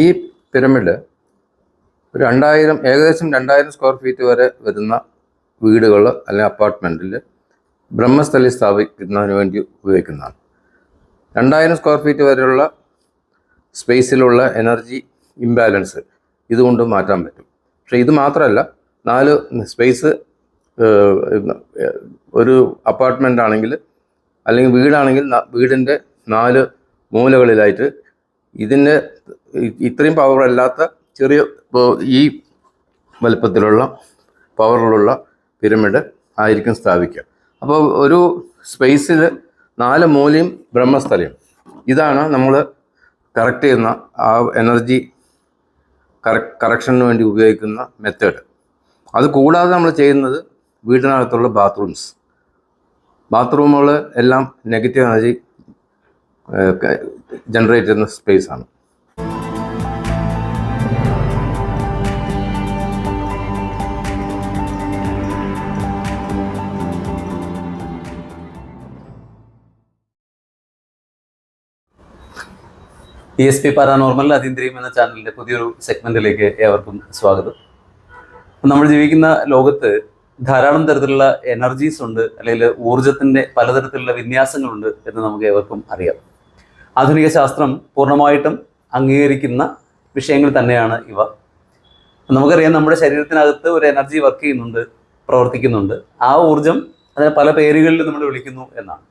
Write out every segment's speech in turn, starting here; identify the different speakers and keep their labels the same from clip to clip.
Speaker 1: ഈ പിരമിഡ് രണ്ടായിരം ഏകദേശം രണ്ടായിരം സ്ക്വയർ ഫീറ്റ് വരെ വരുന്ന വീടുകൾ അല്ലെങ്കിൽ അപ്പാർട്ട്മെന്റിൽ ബ്രഹ്മസ്ഥലി സ്ഥാപിക്കുന്നതിന് വേണ്ടി ഉപയോഗിക്കുന്നതാണ്. രണ്ടായിരം സ്ക്വയർ ഫീറ്റ് വരെയുള്ള സ്പേസിലുള്ള എനർജി ഇംബാലൻസ് ഇതുകൊണ്ട് മാറ്റാൻ പറ്റും. പക്ഷേ ഇത് മാത്രമല്ല നാല് സ്പേസ് ഒരു അപ്പാർട്ട്മെന്റ് ആണെങ്കിൽ അല്ലെങ്കിൽ വീടാണെങ്കിൽ വീടിന്റെ നാല് മൂലകളിലായിട്ട് ഇതിന്റെ ഇത്രയും പവർ അല്ലാത്ത ചെറിയ ഈ വലുപ്പത്തിലുള്ള പവറിലുള്ള പിരമിഡ് ആയിരിക്കും സ്ഥാപിക്കുക. അപ്പോൾ ഒരു സ്പേസിൽ നാല് മൂലയും ബ്രഹ്മസ്ഥലയും. ഇതാണ് നമ്മൾ കറക്റ്റ് ചെയ്യുന്ന ആ എനർജി കറക്ഷന് വേണ്ടി ഉപയോഗിക്കുന്ന മെത്തേഡ് അത് കൂടാതെ നമ്മൾ ചെയ്യുന്നത് വീടിനകത്തുള്ള ബാത്റൂംസ് ബാത്റൂമുകൾ എല്ലാം നെഗറ്റീവ് എനർജി ജനറേറ്റ് ചെയ്യുന്ന സ്പേസ് ആണ്.
Speaker 2: ഇ എസ് പി പാരാനോർമൽ അതീന്ദ്രിയം എന്ന ചാനലിന്റെ പുതിയൊരു സെഗ്മെന്റിലേക്ക് ഏവർക്കും സ്വാഗതം. നമ്മൾ ജീവിക്കുന്ന ലോകത്ത് ധാരാളം തരത്തിലുള്ള എനർജീസ് ഉണ്ട് അല്ലെങ്കിൽ ഊർജത്തിന്റെ പലതരത്തിലുള്ള വിന്യാസങ്ങളുണ്ട് എന്ന് നമുക്ക് ഏവർക്കും അറിയാം. ആധുനിക ശാസ്ത്രം പൂർണമായിട്ടും അംഗീകരിക്കുന്ന വിഷയങ്ങൾ തന്നെയാണ് ഇവ. നമുക്കറിയാം നമ്മുടെ ശരീരത്തിനകത്ത് ഒരു എനർജി വർക്ക് ചെയ്യുന്നുണ്ട് പ്രവർത്തിക്കുന്നുണ്ട്. ആ ഊർജം അതിനെ പല പേരുകളിൽ നമ്മൾ വിളിക്കുന്നു എന്നാണ്.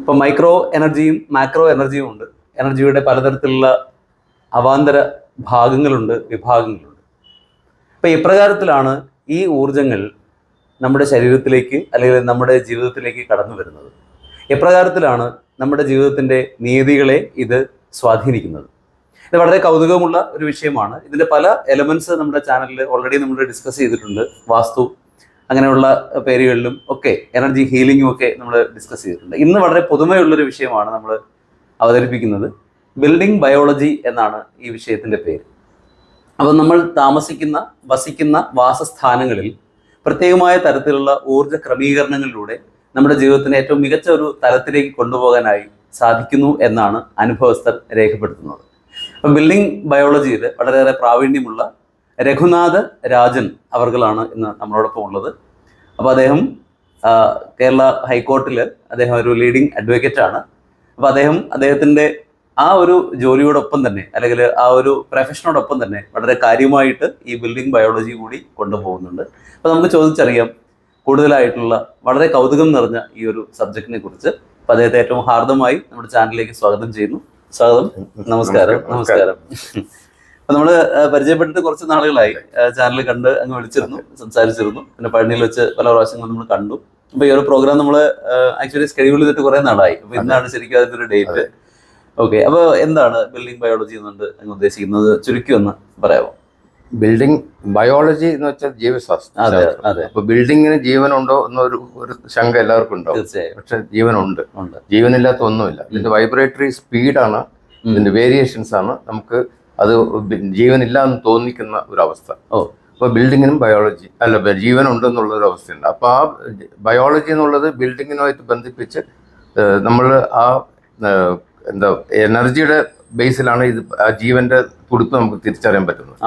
Speaker 2: ഇപ്പം മൈക്രോ എനർജിയും മാക്രോ എനർജിയും ഉണ്ട്. എനർജിയുടെ പലതരത്തിലുള്ള അവാന്തര ഭാഗങ്ങളുണ്ട് വിഭാഗങ്ങളുണ്ട്. അപ്പം ഇപ്രകാരത്തിലാണ് ഈ ഊർജങ്ങൾ നമ്മുടെ ശരീരത്തിലേക്ക് അല്ലെങ്കിൽ നമ്മുടെ ജീവിതത്തിലേക്ക് കടന്നു വരുന്നത്. എപ്രകാരത്തിലാണ് നമ്മുടെ ജീവിതത്തിന്റെ നീതികളെ ഇത് സ്വാധീനിക്കുന്നത്. ഇത് വളരെ കൗതുകമുള്ള ഒരു വിഷയമാണ്. ഇതിന്റെ പല എലമെന്റ്സ് നമ്മുടെ ചാനലിൽ ഓൾറെഡി നമ്മൾ ഡിസ്കസ് ചെയ്തിട്ടുണ്ട്. വാസ്തു അങ്ങനെയുള്ള പേരുകളിലും ഒക്കെ എനർജി ഹീലിംഗും ഒക്കെ നമ്മൾ ഡിസ്കസ് ചെയ്തിട്ടുണ്ട്. ഇന്ന് വളരെ പുതുമയുള്ളൊരു വിഷയമാണ് നമ്മൾ അവതരിപ്പിക്കുന്നത്. ബിൽഡിംഗ് ബയോളജി എന്നാണ് ഈ വിഷയത്തിന്റെ പേര്. അപ്പോൾ നമ്മൾ താമസിക്കുന്ന വസിക്കുന്ന വാസസ്ഥാനങ്ങളിൽ പ്രത്യേകമായ തരത്തിലുള്ള ഊർജ ക്രമീകരണങ്ങളിലൂടെ നമ്മുടെ ജീവിതത്തിന് ഏറ്റവും മികച്ച ഒരു തലത്തിലേക്ക് കൊണ്ടുപോകാനായി സാധിക്കുന്നു എന്നാണ് അനുഭവസ്ഥർ രേഖപ്പെടുത്തുന്നത്. അപ്പം ബിൽഡിംഗ് ബയോളജിയിൽ വളരെയേറെ പ്രാവീണ്യമുള്ള രഘുനാഥ് രാജൻ അവർകളാണ് ഇന്ന് നമ്മളോടൊപ്പം ഉള്ളത്. അപ്പോൾ അദ്ദേഹം കേരള ഹൈക്കോർട്ടിൽ അദ്ദേഹം ഒരു ലീഡിംഗ് അഡ്വക്കേറ്റ് ആണ്. അപ്പോൾ അദ്ദേഹം അദ്ദേഹത്തിന്റെ ആ ഒരു ജോലിയോടൊപ്പം തന്നെ അല്ലെങ്കിൽ ആ ഒരു പ്രൊഫഷനോടൊപ്പം തന്നെ വളരെ കാര്യമായിട്ട് ഈ ബിൽഡിംഗ് ബയോളജി കൂടി കൊണ്ടുപോകുന്നുണ്ട്. അപ്പോൾ നമുക്ക് ചോദിച്ചറിയാം കൂടുതലായിട്ടുള്ള വളരെ കൗതുകം നിറഞ്ഞ ഈ ഒരു സബ്ജക്റ്റിനെ കുറിച്ച് അപ്പൊ അദ്ദേഹത്തെ ഏറ്റവും ഹാർദമായി നമ്മുടെ ചാനലിലേക്ക് സ്വാഗതം ചെയ്യുന്നു. സ്വാഗതം. നമസ്കാരം. നമസ്കാരം. അപ്പൊ നമ്മൾ പരിചയപ്പെട്ടിട്ട് കുറച്ച് നാളുകളായി ചാനൽ കണ്ട് അങ്ങ് വിളിച്ചിരുന്നു സംസാരിച്ചിരുന്നു. പിന്നെ പഴനിയിൽ വെച്ച് പല പ്രാവശ്യങ്ങളും നമ്മൾ കണ്ടു. അപ്പൊ ഈ ഒരു പ്രോഗ്രാം നമ്മൾ ആക്ച്വലി സ്കെഡ്യൂൾ ചെയ്തിട്ട് കുറെ നാളായി. അപ്പൊ ഇന്നാണ് ശരിക്കും അതിന്റെ ഒരു ഡേറ്റ് ഓക്കെ. അപ്പൊ എന്താണ് ബിൽഡിംഗ് ബയോളജി എന്നുണ്ട് അങ്ങ് ഉദ്ദേശിക്കുന്നത്? ചുരുക്കി ഒന്ന് പറയാമോ?
Speaker 1: ബിൽഡിംഗ് ബയോളജി എന്ന് വെച്ചാൽ ജീവശാസ്ത്രം. അപ്പൊ ബിൽഡിങ്ങിന് ജീവനുണ്ടോ എന്നൊരു ഒരു ശങ്ക എല്ലാവർക്കും ഉണ്ടാവും. പക്ഷെ ജീവനുണ്ട്.
Speaker 2: ഉണ്ട്.
Speaker 1: ജീവനില്ലാത്ത ഒന്നുമില്ല. ഇതിന്റെ വൈബ്രേറ്ററി സ്പീഡാണ് ഇതിന്റെ വേരിയേഷൻസ് ആണ്. നമുക്ക് അത് ജീവനില്ല എന്ന് തോന്നിക്കുന്ന ഒരു അവസ്ഥ
Speaker 2: അപ്പൊ
Speaker 1: അപ്പോൾ ബിൽഡിങ്ങിനും ബയോളജി അല്ല ജീവനുണ്ടെന്നുള്ള ഒരു അവസ്ഥയുണ്ട്. അപ്പോൾ ആ ബയോളജി എന്നുള്ളത് ബിൽഡിങ്ങിനുമായിട്ട് ബന്ധിപ്പിച്ച് നമ്മൾ ആ എന്താ എനർജിയുടെ ബേസിലാണ് ഇത് ആ ജീവന്റെ തുടിപ്പ് നമുക്ക് തിരിച്ചറിയാൻ പറ്റുന്നത്.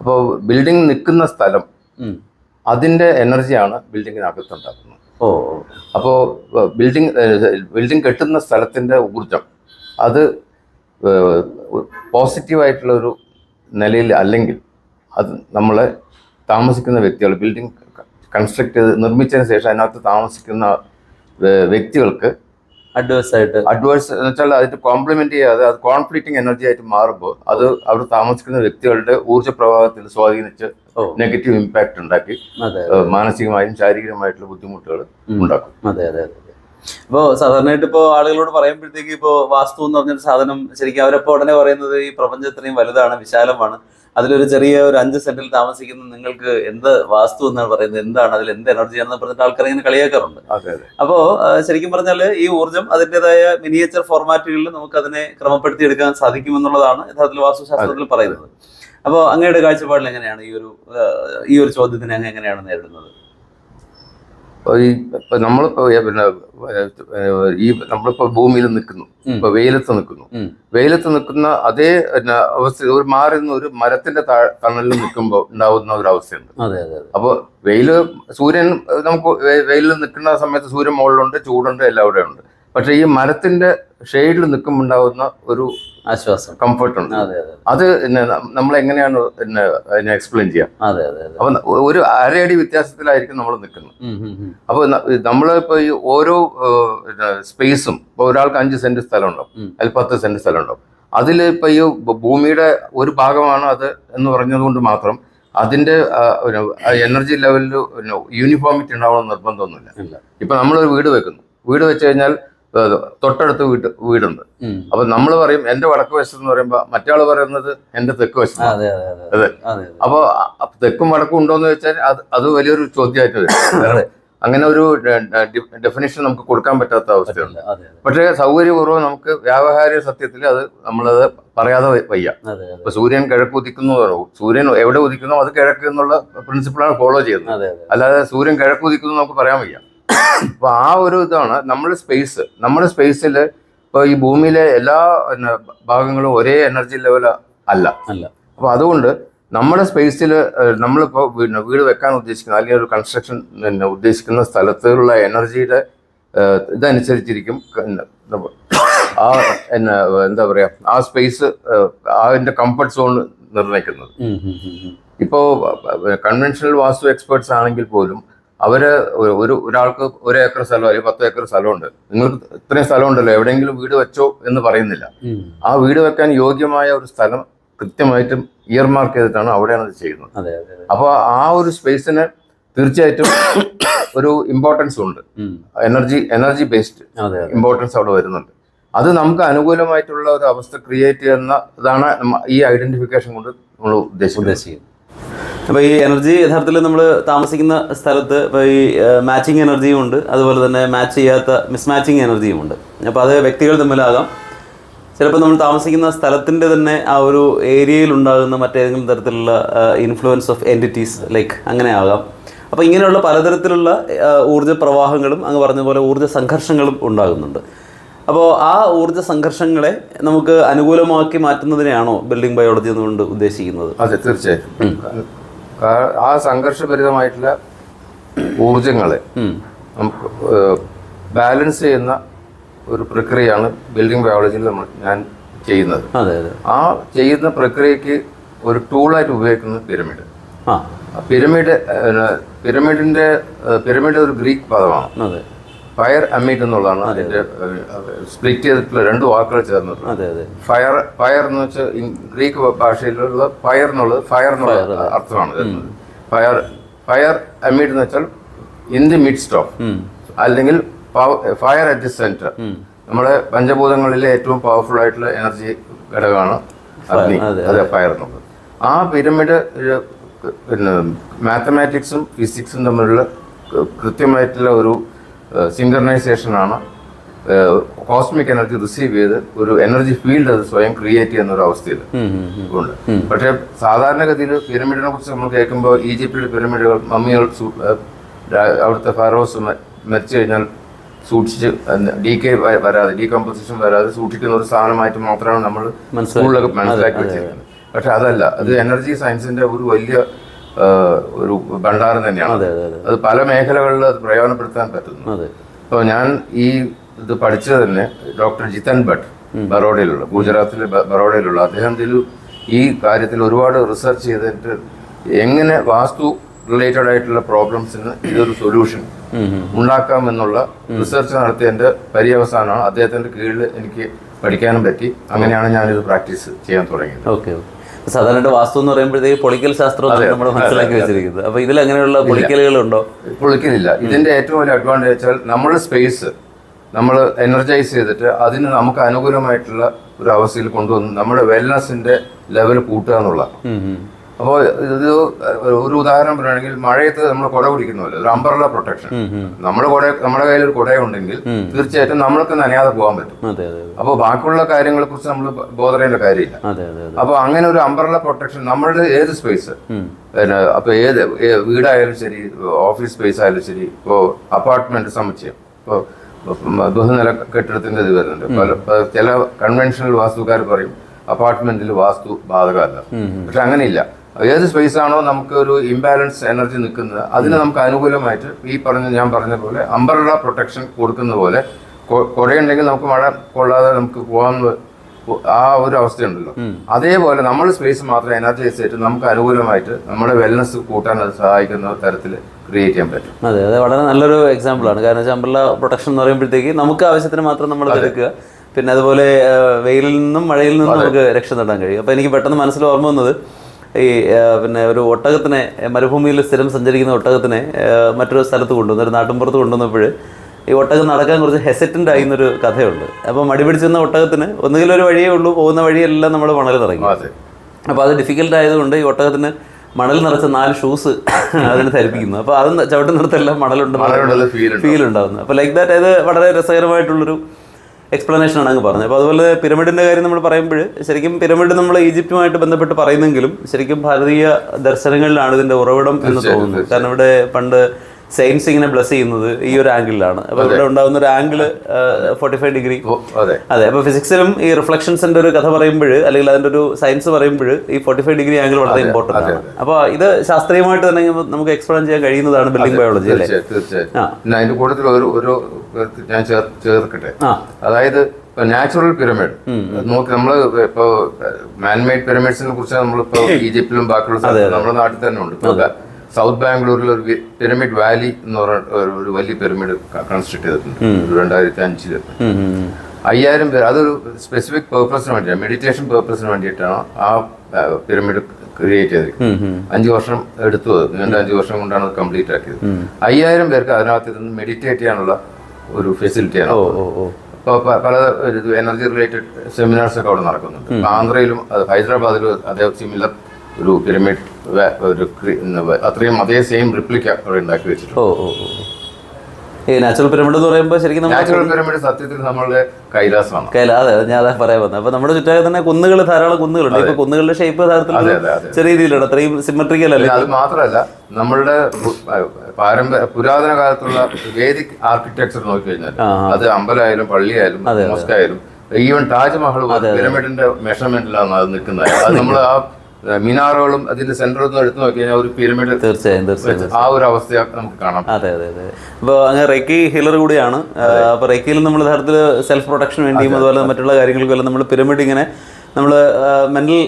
Speaker 1: അപ്പോൾ ബിൽഡിംഗ് നിൽക്കുന്ന സ്ഥലം അതിന്റെ എനർജിയാണ് ബിൽഡിങ്ങിനകത്തുണ്ടാക്കുന്നത്
Speaker 2: ഓ.
Speaker 1: അപ്പോൾ ബിൽഡിംഗ് ബിൽഡിംഗ് കെട്ടുന്ന സ്ഥലത്തിന്റെ ഊർജം അത് പോസിറ്റീവായിട്ടുള്ള ഒരു നിലയിൽ അല്ലെങ്കിൽ അത് നമ്മളെ താമസിക്കുന്ന വ്യക്തികൾ ബിൽഡിംഗ് കൺസ്ട്രക്ട് ചെയ്ത് നിർമ്മിച്ചതിന് ശേഷം അതിനകത്ത് താമസിക്കുന്ന വ്യക്തികൾക്ക്
Speaker 2: അഡ്വേഴ്സ് ആയിട്ട്.
Speaker 1: അഡ്വേഴ്സ് എന്ന് വെച്ചാൽ അതിന് കോംപ്ലിമെന്റ് ചെയ്യാതെ അത് കോൺഫ്ലിക്റ്റിംഗ് എനർജി ആയിട്ട് മാറുമ്പോൾ അത് അവർ താമസിക്കുന്ന വ്യക്തികളുടെ ഊർജ പ്രവാഹത്തിൽ സ്വാധീനിച്ച് നെഗറ്റീവ് ഇമ്പാക്ട് ഉണ്ടാക്കി മാനസികമായും ശാരീരികമായിട്ടുള്ള ബുദ്ധിമുട്ടുകൾ ഉണ്ടാക്കും.
Speaker 2: അതെ അതെ അതെ. സാധാരണയായിട്ട് ഇപ്പോ ആളുകളോട് പറയുമ്പോഴത്തേക്ക് ഇപ്പോ വാസ്തു എന്ന് പറഞ്ഞൊരു സാധനം ശരിക്കും അവരപ്പോ ഉടനെ പറയുന്നത് ഈ പ്രപഞ്ചം ഇത്രയും വലുതാണ് വിശാലമാണ്. അതിലൊരു ചെറിയ ഒരു അഞ്ച് സെന്റിൽ താമസിക്കുന്ന നിങ്ങൾക്ക് എന്ത് വാസ്തു എന്നാണ് പറയുന്നത്? എന്താണ്? അതിൽ എന്ത് എനർജി എനർജിയാണെന്ന് പറഞ്ഞിട്ട് ആൾക്കാർ ഇങ്ങനെ കളിയാക്കാറുണ്ട്. അപ്പോ ശരിക്കും പറഞ്ഞാൽ ഈ ഊർജം അതിന്റെതായ മിനിയേച്ചർ ഫോർമാറ്റുകളിൽ നമുക്ക് അതിനെ ക്രമപ്പെടുത്തി എടുക്കാൻ സാധിക്കുമെന്നുള്ളതാണ് യഥാർത്ഥത്തിൽ വാസ്തുശാസ്ത്രത്തിൽ പറയുന്നത്. അപ്പോൾ അങ്ങയുടെ കാഴ്ചപ്പാടിൽ എങ്ങനെയാണ് ഈ ഒരു ഈ ഒരു ചോദ്യത്തിനെ അങ്ങ് എങ്ങനെയാണ് നേരിടുന്നത്?
Speaker 1: ഈ ഇപ്പൊ നമ്മളിപ്പോ പിന്നെ ഈ നമ്മളിപ്പോ ഭൂമിയിൽ നിൽക്കുന്നു. ഇപ്പൊ വെയിലത്ത് നിൽക്കുന്നു. വെയിലത്ത് നിൽക്കുന്ന അതേ പിന്നെ അവസ്ഥ ഒരു മാറി നിന്ന് ഒരു മരത്തിന്റെ തണലിൽ നിൽക്കുമ്പോൾ ഉണ്ടാവുന്ന ഒരു അവസ്ഥയുണ്ട് അപ്പോൾ വെയിൽ സൂര്യൻ നമുക്ക് വെയിലിൽ നിൽക്കുന്ന സമയത്ത് സൂര്യൻ മുകളിലുണ്ട് ചൂടുണ്ട് എല്ലാം ഇവിടെ ഉണ്ട് പക്ഷെ ഈ മരത്തിന്റെ ഷെയ്ഡിൽ നിൽക്കുമ്പോൾ ഉണ്ടാവുന്ന ഒരു
Speaker 2: ആശ്വാസം.
Speaker 1: കംഫർട്ട് ഉണ്ട്
Speaker 2: അതെ
Speaker 1: നമ്മൾ എങ്ങനെയാണ് അതിനെ എക്സ്പ്ലെയിൻ ചെയ്യാം?
Speaker 2: അതെ അതെ
Speaker 1: അപ്പൊ ഒരു അരയടി വ്യത്യാസത്തിലായിരിക്കും നമ്മൾ നിൽക്കുന്നത്.
Speaker 2: അപ്പൊ
Speaker 1: നമ്മൾ ഇപ്പൊ ഈ ഓരോ സ്പേസും ഇപ്പൊ ഒരാൾക്ക് അഞ്ച് സെന്റ് സ്ഥലം ഉണ്ടാവും
Speaker 2: അല്ലെങ്കിൽ
Speaker 1: അതിൽ പത്ത് സെന്റ് സ്ഥലം ഉണ്ടാവും അതിൽ ഇപ്പൊ ഈ ഭൂമിയുടെ ഒരു ഭാഗമാണ് അത് എന്ന് പറഞ്ഞതുകൊണ്ട് മാത്രം അതിന്റെ എനർജി ലെവലിൽ യൂണിഫോമിറ്റി ഉണ്ടാവണം നിർബന്ധമൊന്നുമില്ല. ഇപ്പൊ നമ്മളൊരു വീട് വെക്കുന്നു. വീട് വെച്ച് കഴിഞ്ഞാൽ തൊട്ടടുത്ത് വീട്ട് വീടുണ്ട്. അപ്പൊ നമ്മൾ പറയും എന്റെ വടക്ക് വശത്ത് എന്ന് പറയുമ്പോ മറ്റാൾ പറയുന്നത് എന്റെ തെക്ക് വശത്ത്.
Speaker 2: അതെ
Speaker 1: അപ്പൊ തെക്കും വടക്കും ഉണ്ടോ എന്ന് വെച്ചാൽ അത് അത് വലിയൊരു ചോദ്യമായിട്ട് വരും. അങ്ങനെ ഒരു ഡെഫിനേഷൻ നമുക്ക് കൊടുക്കാൻ പറ്റാത്ത അവസ്ഥയുണ്ട്. പക്ഷേ സൗകര്യപൂർവം നമുക്ക് വ്യാവഹാരിക സത്യത്തിൽ അത് നമ്മളത് പറയാതെ വയ്യ. ഇപ്പൊ സൂര്യൻ കിഴക്ക് ഉദിക്കുന്നു സൂര്യൻ എവിടെ ഉദിക്കുന്നു? അത് കിഴക്ക് എന്നുള്ള പ്രിൻസിപ്പിളാണ് ഫോളോ ചെയ്യുന്നത്. അല്ലാതെ സൂര്യൻ കിഴക്ക് ഉദിക്കുന്നു നമുക്ക് പറയാൻ വയ്യ. അപ്പൊ ആ ഒരു ഇതാണ് നമ്മുടെ സ്പേസ് നമ്മുടെ സ്പേസിൽ ഇപ്പൊ ഈ ഭൂമിയിലെ എല്ലാ ഭാഗങ്ങളും ഒരേ എനർജി ലെവൽ അല്ല.
Speaker 2: അല്ല.
Speaker 1: അപ്പൊ അതുകൊണ്ട് നമ്മുടെ സ്പേസിൽ നമ്മളിപ്പോൾ പിന്നെ വീട് വെക്കാൻ ഉദ്ദേശിക്കുന്ന അല്ലെങ്കിൽ ഒരു കൺസ്ട്രക്ഷൻ പിന്നെ ഉദ്ദേശിക്കുന്ന സ്ഥലത്തുള്ള എനർജിയുടെ ഇതനുസരിച്ചിരിക്കും. ആ എന്നാ എന്താ പറയാ ആ സ്പേസ് അതിന്റെ കംഫർട്ട് സോൺ
Speaker 2: നിർണയിക്കുന്നത്.
Speaker 1: ഇപ്പോൾ കൺവെൻഷണൽ വാസ്തു എക്സ്പേർട്സ് ആണെങ്കിൽ പോലും അവർ ഒരു- ഒരു ഒരാൾക്ക് ഒരു ഏക്കർ സ്ഥലം അല്ലെങ്കിൽ പത്ത് ഏക്കർ സ്ഥലമുണ്ട്. നിങ്ങൾക്ക് ഇത്രയും സ്ഥലമുണ്ടല്ലോ എവിടെയെങ്കിലും വീട് വെച്ചോ എന്ന് പറയുന്നില്ല. ആ വീട് വെക്കാൻ യോഗ്യമായ ഒരു സ്ഥലം കൃത്യമായിട്ടും ഇയർ മാർക്ക് ചെയ്തിട്ടാണ് അവിടെയാണ് ഇത് ചെയ്യുന്നത്. അപ്പോൾ ആ ഒരു സ്പേസിന് തീർച്ചയായിട്ടും ഒരു ഇമ്പോർട്ടൻസ് ഉണ്ട്. എനർജി എനർജി ബേസ്ഡ് ഇമ്പോർട്ടൻസ് അവിടെ വരുന്നുണ്ട്. അത് നമുക്ക് അനുകൂലമായിട്ടുള്ള ഒരു അവസ്ഥ ക്രിയേറ്റ് ചെയ്യുന്ന ഇതാണ് ഈ ഐഡന്റിഫിക്കേഷൻ കൊണ്ട് നമ്മൾ ഉദ്ദേശിക്കുന്നത്.
Speaker 2: അപ്പോൾ ഈ എനർജി യഥാർത്ഥത്തിൽ നമ്മൾ താമസിക്കുന്ന സ്ഥലത്ത് ഇപ്പോൾ ഈ മാച്ചിങ് എനർജിയും ഉണ്ട്. അതുപോലെ തന്നെ മാച്ച് ചെയ്യാത്ത മിസ്മാച്ചിങ് എനർജിയും ഉണ്ട്. അപ്പോൾ അത് വ്യക്തികൾ തമ്മിലാകാം. ചിലപ്പോൾ നമ്മൾ താമസിക്കുന്ന സ്ഥലത്തിന്റെ തന്നെ ആ ഒരു ഏരിയയിൽ ഉണ്ടാകുന്ന മറ്റേതെങ്കിലും തരത്തിലുള്ള ഇൻഫ്ലുവൻസ് ഓഫ് എന്റിറ്റീസ് ലൈക്ക് അങ്ങനെ ആകാം. അപ്പോൾ ഇങ്ങനെയുള്ള പലതരത്തിലുള്ള ഊർജ പ്രവാഹങ്ങളും അങ്ങ് പറഞ്ഞ പോലെ ഊർജ സംഘർഷങ്ങളും ഉണ്ടാകുന്നുണ്ട്. അപ്പോൾ ആ ഊർജ സംഘർഷങ്ങളെ നമുക്ക് അനുകൂലമാക്കി മാറ്റുന്നതിനെയാണോ ബിൽഡിംഗ് ബയോളജി എന്നുകൊണ്ട് ഉദ്ദേശിക്കുന്നത്?
Speaker 1: അതെ തീർച്ചയായും ആ സംഘർഷഭരിതമായിട്ടുള്ള ഊർജങ്ങളെ. നമുക്ക് ബാലൻസ് ചെയ്യുന്ന ഒരു പ്രക്രിയയാണ് ബിൽഡിംഗ് ബയോളജിയിൽ നമ്മൾ ഞാൻ ചെയ്യുന്നത്.
Speaker 2: അതെ അതെ.
Speaker 1: ആ ചെയ്യുന്ന പ്രക്രിയക്ക് ഒരു ടൂളായിട്ട് ഉപയോഗിക്കുന്നത് പിരമിഡ്
Speaker 2: ആ.
Speaker 1: പിരമിഡ് പിരമിഡിന്റെ പിരമിഡ് ഒരു ഗ്രീക്ക് പദമാണ്.
Speaker 2: അതെ.
Speaker 1: ഫയർ അമീറ്റ് എന്നുള്ളതാണ് അതിന്റെ സ്പ്ലിറ്റ് ചെയ്തിട്ടുള്ള രണ്ട് വാക്കുകൾ ചേർന്നത്.
Speaker 2: അതെ അതെ.
Speaker 1: ഫയർ ഫയർ എന്ന് വെച്ചാൽ ഗ്രീക്ക് ഭാഷയിലുള്ള ഫയർ എന്നുള്ളത് ഫയർ എന്നുള്ള അർത്ഥമാണ് വരുന്നത്. ഫയർ ഫയർ അമീഡ് എന്ന് വെച്ചാൽ ഇൻ ദി മിഡ്സ്റ്റ് ഓഫ് അല്ലെങ്കിൽ ഫയർ അറ്റ് ദി സെന്റർ നമ്മുടെ പഞ്ചഭൂതങ്ങളിലെ ഏറ്റവും പവർഫുൾ ആയിട്ടുള്ള എനർജി ഘടകമാണ് അഗ്നി.
Speaker 2: അതെ,
Speaker 1: ഫയർ എന്നുള്ളത്. ആ പിരമിഡ് പിന്നെ മാത്തമാറ്റിക്സും ഫിസിക്സും തമ്മിലുള്ള കൃത്യമായിട്ടുള്ള ഒരു സിങ്കർണൈസേഷനാണ് കോസ്മിക് എനർജി റിസീവ് ചെയ്ത് ഒരു എനർജി ഫീൽഡ് അത് സ്വയം ക്രിയേറ്റ് ചെയ്യുന്ന ഒരു അവസ്ഥയിൽ. ഉണ്ട്. പക്ഷേ സാധാരണഗതിയിൽ പിരമിഡിനെ കുറിച്ച് നമ്മൾ കേൾക്കുമ്പോൾ ഈജിപ്തിലെ പിരമിഡുകൾ മമ്മികൾ അവിടുത്തെ ഫാറോസ് മരിച്ചു കഴിഞ്ഞാൽ സൂക്ഷിച്ച് ഡി കെ വരാതെ ഡീകമ്പോസിഷൻ വരാതെ സൂക്ഷിക്കുന്ന ഒരു സാധനമായിട്ട് മാത്രമാണ് നമ്മൾ. സ്കൂളിലൊക്കെ മനസ്സിലാക്കി വെച്ചിരിക്കുന്നത്. പക്ഷെ അതല്ല അത് എനർജി സയൻസിന്റെ ഒരു വലിയ ഒരു ഭണ്ഡാരം തന്നെയാണ്.
Speaker 2: അതെ
Speaker 1: പല മേഖലകളിൽ അത് പ്രയോജനപ്പെടുത്താൻ പറ്റുന്നു. അപ്പോൾ ഞാൻ ഈ ഇത് പഠിച്ചത് തന്നെ ഡോക്ടർ ജിതൻ ഭട്ട് ബറോഡയിലുള്ള ഗുജറാത്തിലെ ബറോഡയിലുള്ള. അദ്ദേഹം ഇതിൽ ഈ കാര്യത്തിൽ ഒരുപാട് റിസർച്ച് ചെയ്തിട്ട് എങ്ങനെ വാസ്തു റിലേറ്റഡ് ആയിട്ടുള്ള പ്രോബ്ലംസിന് ഇതൊരു സൊല്യൂഷൻ. ഉണ്ടാക്കാം എന്നുള്ള റിസർച്ച് നടത്തിയതിന്റെ പര്യവസാനമാണ്. അദ്ദേഹത്തിന്റെ കീഴിൽ എനിക്ക് പഠിക്കാനും പറ്റി. അങ്ങനെയാണ് ഞാനിത് പ്രാക്ടീസ് ചെയ്യാൻ തുടങ്ങിയത്.
Speaker 2: ഓക്കെ. സാധാരണ വാസ്തു എന്ന് പറയുമ്പോഴത്തേക്ക് പൊളിക്കൽ ശാസ്ത്രം നമ്മൾ മനസ്സിലാക്കി വെച്ചിരിക്കുന്നത്. അപ്പൊ ഇതിൽ അങ്ങനെയുള്ള പൊളിക്കലുകളുണ്ടോ?
Speaker 1: പൊളിക്കുന്നില്ല ഇതിന്റെ ഏറ്റവും വലിയ അഡ്വാന്റേജ് വെച്ചാൽ നമ്മുടെ സ്പേസ് നമ്മൾ എനർജൈസ് ചെയ്തിട്ട് അതിന് നമുക്ക് അനുകൂലമായിട്ടുള്ള ഒരു അവസ്ഥയിൽ കൊണ്ടുവന്ന് നമ്മുടെ വെൽനസിന്റെ ലെവൽ കൂട്ടുക
Speaker 2: ഉം.
Speaker 1: അപ്പോൾ ഇത് ഒരു ഉദാഹരണം പറയുകയാണെങ്കിൽ മഴയത്ത് നമ്മൾ കുട കുടിക്കുന്നല്ലോ ഒരു അംബർല പ്രൊട്ടക്ഷൻ. നമ്മുടെ കുട നമ്മുടെ കയ്യിൽ ഒരു കുടയുണ്ടെങ്കിൽ തീർച്ചയായിട്ടും നമ്മൾക്ക് നനയാതെ പോകാൻ പറ്റും. അപ്പോൾ ബാക്കിയുള്ള കാര്യങ്ങളെ കുറിച്ച് നമ്മൾ ബോധറേണ്ട കാര്യമില്ല. അപ്പോൾ അങ്ങനെ ഒരു അംബർല പ്രൊട്ടക്ഷൻ നമ്മളുടെ ഏത് സ്പേസ്. പിന്നെ അപ്പോൾ ഏത് വീടായാലും ശരി ഓഫീസ് സ്പേസ് ആയാലും ശരി ഇപ്പോൾ അപ്പാർട്ട്മെന്റ് സമുച്ചയം. ഇപ്പോൾ ബഹുനില കെട്ടിടത്തിന്റെ ഇത് വരുന്നുണ്ട്. പല ചില കൺവെൻഷണൽ വാസ്തുക്കാർ പറയും അപ്പാർട്ട്മെന്റിൽ വാസ്തു ബാധകമല്ല. പക്ഷെ അങ്ങനെയില്ല. ഏത് സ്പേസ് ആണോ നമുക്ക് ഒരു ഇംബാലൻസ് എനർജി നിൽക്കുന്നത് അതിന് നമുക്ക് അനുകൂലമായിട്ട് ഈ പറഞ്ഞ ഞാൻ പറഞ്ഞ പോലെ അംബർല പ്രൊട്ടക്ഷൻ കൊടുക്കുന്ന പോലെ കുറയുണ്ടെങ്കിൽ നമുക്ക് മഴ കൊള്ളാതെ നമുക്ക് പോകാൻ ആ ഒരു അവസ്ഥയുണ്ടല്ലോ. അതേപോലെ നമ്മൾ സ്പേസ് മാത്രം എനർജൈസ് ചെയ്തിട്ട് നമുക്ക് അനുകൂലമായിട്ട് നമ്മുടെ വെൽനസ് കൂട്ടാൻ അത് സഹായിക്കുന്ന തരത്തിൽ ക്രിയേറ്റ് ചെയ്യാൻ പറ്റും.
Speaker 2: അതെ അതെ വളരെ നല്ലൊരു എക്സാമ്പിൾ ആണ്. കാരണം അമ്പറുള്ള പ്രൊട്ടക്ഷൻ എന്ന് പറയുമ്പോഴത്തേക്ക് നമുക്ക് ആവശ്യത്തിന് മാത്രം നമ്മൾ എടുക്കുക. പിന്നെ അതുപോലെ വെയിലിൽ നിന്നും മഴയിൽ നിന്നും നമുക്ക് രക്ഷ നേടാൻ കഴിയും. അപ്പോൾ എനിക്ക് പെട്ടെന്ന് മനസ്സിൽ ഓർമ്മ വന്നത് ഈ പിന്നെ ഒരു ഒട്ടകത്തിനെ മരുഭൂമിയിൽ സ്ഥിരം സഞ്ചരിക്കുന്ന ഒട്ടകത്തിനെ മറ്റൊരു സ്ഥലത്ത് കൊണ്ടുവന്നു ഒരു നാട്ടിൻപുറത്ത് കൊണ്ടുവന്നപ്പോൾ ഈ ഒട്ടകം നടക്കാൻ കുറച്ച് ഹെസിറ്റന്റ് ആയിരുന്നൊരു കഥയുണ്ട്. അപ്പോൾ മടി പിടിച്ചിരുന്ന ഒട്ടകത്തിന് ഒന്നുകിൽ ഒരു വഴിയേ ഉള്ളൂ പോകുന്ന വഴിയെല്ലാം നമ്മൾ മണൽ നിറങ്ങി അപ്പോൾ അത് ഡിഫിക്കൽട്ട് ആയതുകൊണ്ട് ഈ ഒട്ടകത്തിന് മണൽ നിറച്ച നാല് ഷൂസ് അതിന് ധരിപ്പിക്കുന്നു. അപ്പോൾ അത് ചവിട്ടുന്നിടത്തെല്ലാം മണലുണ്ട്
Speaker 1: ഫീൽ
Speaker 2: ഉണ്ടാകുന്നു അപ്പോൾ ലൈക്ക് ദാറ്റ് അത് വളരെ രസകരമായിട്ടുള്ളൊരു എക്സ്പ്ലനേഷൻ ആണ് അങ്ങ് പറഞ്ഞത്. അപ്പോൾ അതുപോലെ പിരമിഡിന്റെ കാര്യം നമ്മൾ പറയുമ്പോൾ ശരിക്കും പിരമിഡ് നമ്മൾ ഈജിപ്തുമായിട്ട് ബന്ധപ്പെട്ട് പറയുന്നെങ്കിലും ശരിക്കും ഭാരതീയ ദർശനങ്ങളിലാണ് ഇതിന്റെ ഉറവിടം എന്ന് തോന്നുന്നത്. കാരണം ഇവിടെ പണ്ട് സയൻസ് ഇങ്ങനെ ബ്ലസ് ചെയ്യുന്നത് ഈ ഒരു ആംഗിളിലാണ് അപ്പൊ ഇവിടെ ഉണ്ടാകുന്ന ഒരു ആംഗിൾ ഫോർട്ടി ഫൈവ് ഡിഗ്രി
Speaker 1: അതെ.
Speaker 2: അപ്പൊ ഫിസിക്സിലും ഈ റിഫ്ലക്ഷൻസിന്റെ ഒരു കഥ പറയുമ്പോൾ അല്ലെങ്കിൽ അതിന്റെ ഒരു സയൻസ് പറയുമ്പോൾ ഈ ഫോർട്ടി ഫൈവ് ഡിഗ്രി ആംഗിൾ വളരെ ഇമ്പോർട്ടന്റ് ആണ്. അപ്പൊ ഇത് ശാസ്ത്രീയമായിട്ട് തന്നെ നമുക്ക് എക്സ്പ്ലെയിൻ ചെയ്യാൻ കഴിയുന്നതാണ് ബിൽഡിംഗ് ബയോളജി അല്ലേ?
Speaker 1: തീർച്ചയായും തീർച്ചയായും.
Speaker 2: ആ.
Speaker 1: പിന്നെ അതിന്റെ കൂട്ടത്തിൽ ഒരു ഒരു ഞാൻ ചേർക്കട്ടെ? അതായത് നാച്ചുറൽ പിരമിഡ് നോക്കി നമ്മൾ ഇപ്പോ മാൻമെയ്ഡ് പിരമിഡ്സിനെ കുറിച്ച് നമ്മളിപ്പോ ഈജിപ്തിലും ബാക്കിയുള്ള നമ്മുടെ നാട്ടിൽ തന്നെ ഉണ്ട്. സൗത്ത് ബാംഗ്ലൂരിൽ ഒരു പിരമിഡ് വാലി എന്ന് പറഞ്ഞ ഒരു- വലിയ പിരമിഡ് കൺസ്ട്രക്ട് ചെയ്തിട്ടുണ്ട്. രണ്ടായിരത്തി
Speaker 2: അഞ്ചിൽ.
Speaker 1: അയ്യായിരം പേര് അതൊരു സ്പെസിഫിക് പേർപ്പസിന് വേണ്ടിയാണ്. മെഡിറ്റേഷൻ പേർപ്പസിന് വേണ്ടിയിട്ടാണ് ആ പിരമിഡ് ക്രിയേറ്റ് ചെയ്തിരിക്കുന്നത്.
Speaker 2: ഉം.
Speaker 1: വർഷം എടുത്തു അത്. നീണ്ട അഞ്ചു വർഷം കൊണ്ടാണ് അത് കംപ്ലീറ്റ് ആക്കിയത്. അയ്യായിരം പേർക്ക് അതിനകത്ത് ഇരുന്ന് മെഡിറ്റേറ്റ് ചെയ്യാനുള്ള ഒരു ഫെസിലിറ്റിയാണ് ഇപ്പോൾ പല എനർജി റിലേറ്റഡ് സെമിനാർസ് ഒക്കെ അവിടെ നടക്കുന്നുണ്ട്. ആന്ധ്രയിലും ഹൈദരാബാദിലും അതേ സിമിലർ ഒരു പിരമിഡ് ഒരു അത്രയും അതേ സെയിം റിപ്ലിക്ക അവിടെ ഉണ്ടാക്കി വെച്ചിട്ടുണ്ട്.
Speaker 2: ഓ ഓ ഈ നാച്ചുറൽ പിരമിഡ് എന്ന് പറയുമ്പോൾ ശരിക്കും
Speaker 1: നാച്ചുറൽ പിരമിഡ് സത്യത്തിൽ നമ്മളുടെ കൈലാസമാണ്.
Speaker 2: കയ്യിൽ അതെ ഞാൻ അതാ പറയാൻ വന്നത്. അപ്പൊ നമ്മുടെ ചുറ്റാകെ തന്നെ കുന്നുകൾ ധാരാളം കുന്നുകളുണ്ട്. ഇപ്പൊ കുന്നുകളുടെ ഷേപ്പ് യഥാർത്ഥത്തിൽ ചെറിയ രീതിയിലാണ് അത്രയും സിമെട്രിക്കൽ അല്ലേ?
Speaker 1: അത് മാത്രമല്ല നമ്മളുടെ പാരമ്പര്യ പുരാതന കാലത്തുള്ള വേദിക് ആർക്കിടെക്ചർ നോക്കി
Speaker 2: കഴിഞ്ഞാൽ
Speaker 1: അത് അമ്പലമായാലും പള്ളിയായാലും മോസ്കായാലും ഈവൻ താജ്മഹൽ പിരമിഡിന്റെ മെഷർമെന്റിലാണ് അത്. നിൽക്കുന്നത്. അത് നമ്മൾ ആ മിനാറുകളും അതിന്റെ സെന്ററിൽ നിന്ന് എടുത്തു നോക്കി കഴിഞ്ഞാൽ ഒരു പിരമിഡ്
Speaker 2: തീർച്ചയായും തീർച്ചയായും
Speaker 1: ആ ഒരു അവസ്ഥ നമുക്ക് കാണാം.
Speaker 2: അതെ അതെ അതെ. അപ്പോൾ അങ്ങനെ റെക്കി ഹീലർ കൂടിയാണ്. അപ്പോൾ റെക്കിയിൽ നമ്മൾ യഥാർത്ഥത്തിൽ സെൽഫ് പ്രൊട്ടക്ഷന് വേണ്ടിയും അതുപോലെ മറ്റുള്ള കാര്യങ്ങൾക്കെല്ലാം നമ്മൾ പിരമിഡ് ഇങ്ങനെ നമ്മൾ മെന്റൽ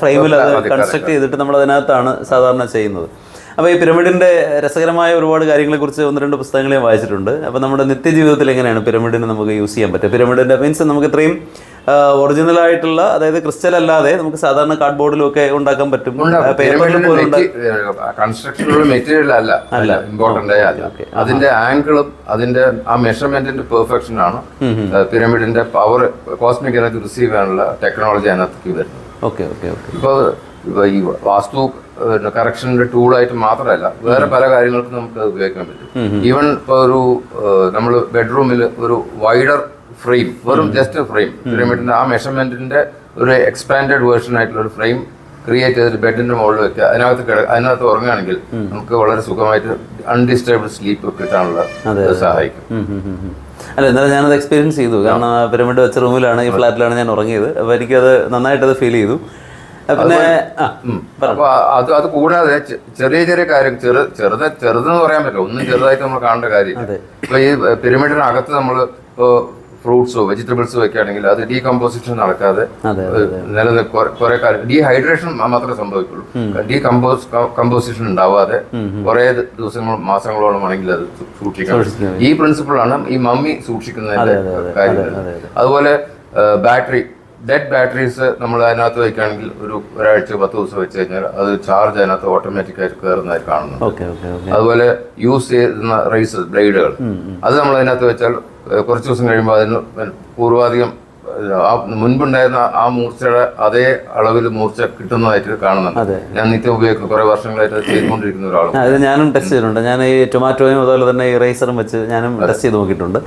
Speaker 2: ഫ്രെയിമിൽ അത് കൺസ്ട്രക്ട് ചെയ്തിട്ട് നമ്മൾ അതിനകത്താണ് സാധാരണ ചെയ്യുന്നത്. അപ്പോൾ ഈ പിരമിഡിന്റെ രസകരമായ ഒരുപാട് കാര്യങ്ങളെക്കുറിച്ച് ഒന്ന് രണ്ട് പുസ്തകങ്ങളെയും വായിച്ചിട്ടുണ്ട്. അപ്പോൾ നമ്മുടെ നിത്യജീവിതത്തിൽ എങ്ങനെയാണ് പിരമിഡിനെ നമുക്ക് യൂസ് ചെയ്യാൻ പറ്റുക? പിരമിഡിന്റെ മീൻസ് നമുക്ക് ഇത്രയും ഒറിജിനൽ ആയിട്ടുള്ള അതായത് ക്രിസ്റ്റൽ അല്ലാതെ നമുക്ക് സാധാരണ കാർഡ് ബോർഡിലും ഒക്കെ ഉണ്ടാക്കാൻ പറ്റും
Speaker 1: കൺസ്ട്രക്ഷനുള്ള മെറ്റീരിയൽ അല്ല. അല്ല. ഇമ്പോർട്ടന്റ് അല്ല അതിന്റെ ആംഗിളും അതിന്റെ ആ മെഷർമെന്റിന്റെ പെർഫെക്ഷൻ ആണ്. പിരമിഡിന്റെ പവർ കോസ്മിക് എനർജി റിസീവ് ചെയ്യാനുള്ള ടെക്നോളജി അതിനകത്തേക്ക് വരുന്നത്.
Speaker 2: ഓക്കെ ഓക്കെ ഓക്കെ
Speaker 1: ഇപ്പോൾ ഈ വാസ്തു കറക്ഷന്റെ ടൂളായിട്ട് മാത്രമല്ല വേറെ പല കാര്യങ്ങൾക്കും നമുക്ക് ഉപയോഗിക്കാൻ പറ്റും. ഈവൻ ഇപ്പോൾ ഒരു നമ്മൾ ബെഡ്റൂമിൽ ഒരു വൈഡർ ഫ്രെയിം വെറും ജസ്റ്റ് ഫ്രെയിം. പിരമിഡിന്റെ ആ മെഷർമെന്റിന്റെ ഒരു എക്സ്പാൻഡഡ് വേർഷൻ ആയിട്ടുള്ള ഒരു ഫ്രെയിം ക്രിയേറ്റ് ചെയ്തിട്ട് ബെഡിന്റെ മുകളിൽ വെക്കുക. അതിനകത്ത് അതിനകത്ത് ഉറങ്ങുകയാണെങ്കിൽ നമുക്ക് വളരെ സുഖമായിട്ട് അൺഡിസ്റ്റർബ്ഡ് സ്ലീപ്പ് കിട്ടാനുള്ള സഹായിക്കും.
Speaker 2: അല്ല എന്നാലും ഞാനത് എക്സ്പീരിയൻസ് ചെയ്തു. കാരണം പിരമിഡ് വെച്ച റൂമിലാണ് ഈ ഫ്ലാറ്റിലാണ് ഞാൻ ഉറങ്ങിയത്. അപ്പോൾ എനിക്കത് നന്നായിട്ട് അത് ഫീൽ ചെയ്തു പിന്നെ
Speaker 1: അപ്പൊ അത് അത് കൂടാതെ ചെറിയ ചെറിയ കാര്യം ചെറു ചെറുത് ചെറുതെന്ന് പറയാൻ പറ്റില്ല. ഒന്നും ചെറുതായിട്ട് നമ്മൾ കാണേണ്ട കാര്യം. ഇപ്പൊ ഈ പിരമിഡിനകത്ത് നമ്മൾ ഫ്രൂട്ട്സോ വെജിറ്റബിൾസോ ഒക്കെ ആണെങ്കിൽ അത് ഡീകമ്പോസിഷൻ നടക്കാതെ കുറെ കാലം ഡീഹൈഡ്രേഷൻ മാത്രമേ സംഭവിക്കുള്ളൂ. ഡീകമ്പോസ് കമ്പോസിഷൻ ഉണ്ടാവാതെ കുറെ ദിവസങ്ങൾ മാസങ്ങളോളം ആണെങ്കിൽ അത് സൂക്ഷിക്കണം ഈ പ്രിൻസിപ്പിളാണ് ഈ മമ്മി സൂക്ഷിക്കുന്നതിന്റെ കാര്യം അതുപോലെ ബാറ്ററി. ഡെഡ് ബാറ്ററീസ് നമ്മൾ അതിനകത്ത് വെക്കുകയാണെങ്കിൽ ഒരു ഒരാഴ്ച പത്ത് ദിവസം വെച്ച് കഴിഞ്ഞാൽ അത് ചാർജ് അതിനകത്ത് ഓട്ടോമാറ്റിക് ആയിട്ട് കയറുന്നതായി കാണുന്നു അതുപോലെ യൂസ് ചെയ്യുന്ന റൈസ് ബ്ലേഡുകൾ അത് നമ്മൾ അതിനകത്ത് വെച്ചാൽ കുറച്ച് ദിവസം കഴിയുമ്പോൾ അതിന് പൂർവാധികം ആ മുൻപുണ്ടായിരുന്ന ആ മൂർച്ചയുടെ അതേ അളവിൽ മൂർച്ച കിട്ടുന്നതായിട്ട് കാണുന്നുണ്ട്. ഞാൻ നിത്യം ഉപയോഗിക്കുന്ന. കുറെ വർഷങ്ങളായിട്ട് ചെയ്തുകൊണ്ടിരിക്കുന്ന ഒരാളാണ്
Speaker 2: അത് ഞാനും ടെസ്റ്റ് ചെയ്തിട്ടുണ്ട്. ഞാൻ ഈ ടൊമാറ്റോയും അതുപോലെ തന്നെ ഈ റൈസറും വെച്ച് ഞാനും ടെസ്റ്റ് ചെയ്ത് നോക്കിയിട്ടുണ്ട്.